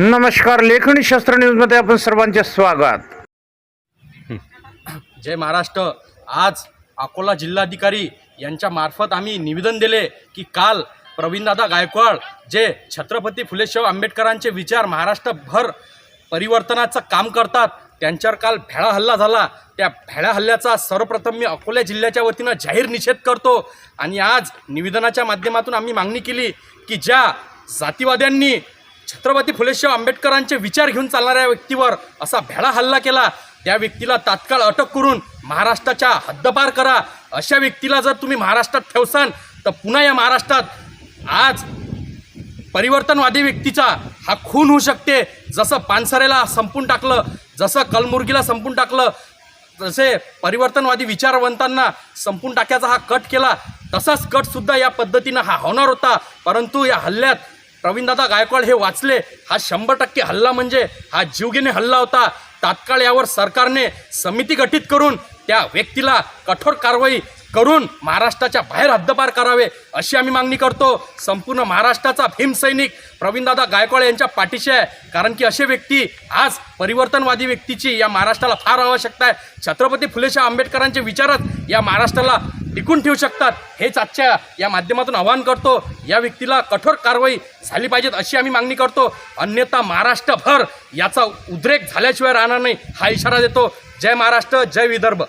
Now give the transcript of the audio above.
नमस्कार लेखणी शास्त्र न्यूजमध्ये आपण सर्वांचे स्वागत. जय महाराष्ट्र. आज अकोला जिल्हाधिकारी यांच्या मार्फत आम्ही निवेदन दिले की काल प्रवीणदादा गायकवाड जे छत्रपती फुले आंबेडकरांचे विचार महाराष्ट्रभर परिवर्तनाचं काम करतात त्यांच्यावर काल भ्याळा हल्ला झाला. त्या भ्याळा हल्ल्याचा सर्वप्रथम मी अकोला जिल्ह्याच्या वतीनं जाहीर निषेध करतो आणि आज निवेदनाच्या माध्यमातून आम्ही मागणी केली की ज्या जातीवाद्यांनी छत्रपती फुले आंबेडकरांचे विचार घेऊन चालणाऱ्या व्यक्तीवर असा भेडा हल्ला केला. त्या व्यक्तीला तात्काळ अटक करून महाराष्ट्राच्या हद्दपार करा. अशा व्यक्तीला जर तुम्ही महाराष्ट्रात ठेवसान तर पुन्हा या महाराष्ट्रात आज परिवर्तनवादी व्यक्तीचा हा खून होऊ शकते. जसं पानसरेला संपून टाकलं जसं कलमुर्गीला संपून टाकलं जसे परिवर्तनवादी विचारवंतांना संपून टाक्याचा हा कट केला. तसाच कटसुद्धा या पद्धतीनं हा होणार होता. परंतु या हल्ल्यात प्रवीणदादा गायकवाड हे वाचले. हा शंभर टक्के हल्ला म्हणजे हा जीवघेणे हल्ला होता. तात्काळ यावर सरकारने समिती गठीत करून त्या व्यक्तीला कठोर कारवाई करून महाराष्ट्राच्या बाहेर हद्दपार करावे अशी आम्ही मागणी करतो. संपूर्ण महाराष्ट्राचा भीमसैनिक प्रवीणदादा गायकवाड यांच्या पाठीशी आहे. कारण की असे व्यक्ती आज परिवर्तनवादी व्यक्तीची या महाराष्ट्राला फार आवश्यकता आहे. छत्रपती फुलेशाह आंबेडकरांचे विचारच या महाराष्ट्राला टिकून ठेवू शकतात. हेच आजच्या या माध्यमातून आवाहन करतो. या व्यक्तीला कठोर कारवाई झाली पाहिजेत अशी आम्ही मागणी करतो. अन्यथा महाराष्ट्रभर याचा उद्रेक झाल्याशिवाय राहणार नाही हा इशारा देतो. जय महाराष्ट्र जय विदर्भ.